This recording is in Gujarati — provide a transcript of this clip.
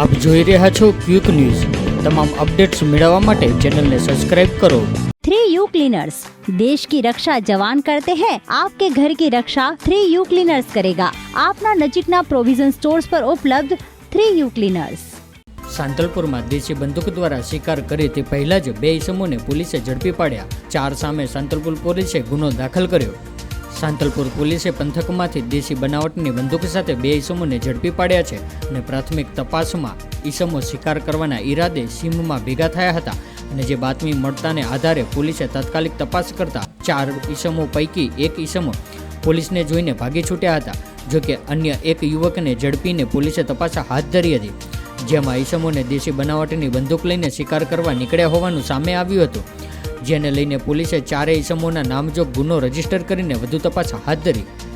આપ જોઈ રહ્યા છો ક્વિક ન્યૂઝ તમામ અપડેટ્સ મેળવવા માટે ચેનલને સબસ્ક્રાઇબ કરો थ्री यू क्लीनर्स देश की रक्षा जवान करते हैं आपके घर की रक्षा थ्री यू क्लीनर्स करेगा આપના નજીકના પ્રોવિઝન સ્ટોર્સ પર ઉપલબ્ધ થ્રી યુ ક્લીનર્સ સાંતલપુરમાં દેશી બંદૂક દ્વારા શિકાર કરે તે પહેલા જ બે ઇસમોને પોલીસે ઝડપી પાડ્યા ચાર સામે સાંતલપુર પોલીસે ગુનો દાખલ કર્યો સાંતલપુર પોલીસે પંથકમાંથી દેશી બનાવટની બંદૂક સાથે બે ઈસમોને ઝડપી પાડ્યા છે અને પ્રાથમિક તપાસમાં ઈસમો શિકાર કરવાના ઈરાદે સીમમાં ભેગા થયા હતા અને જે બાતમી મળતાને આધારે પોલીસે તાત્કાલિક તપાસ કરતા ચાર ઈસમો પૈકી એક ઈસમો પોલીસને જોઈને ભાગી છૂટ્યા હતા જોકે અન્ય એક યુવકને ઝડપીને પોલીસે તપાસ હાથ ધરી હતી. જેમાં ઈસમોને દેશી બનાવટની બંદૂક લઈને શિકાર કરવા નીકળ્યા હોવાનું સામે આવ્યું હતું. જેને લઈને પોલીસે ચારેય ઈસમોના નામજોગ ગુનો રજિસ્ટર કરીને વધુ તપાસ હાથ ધરી.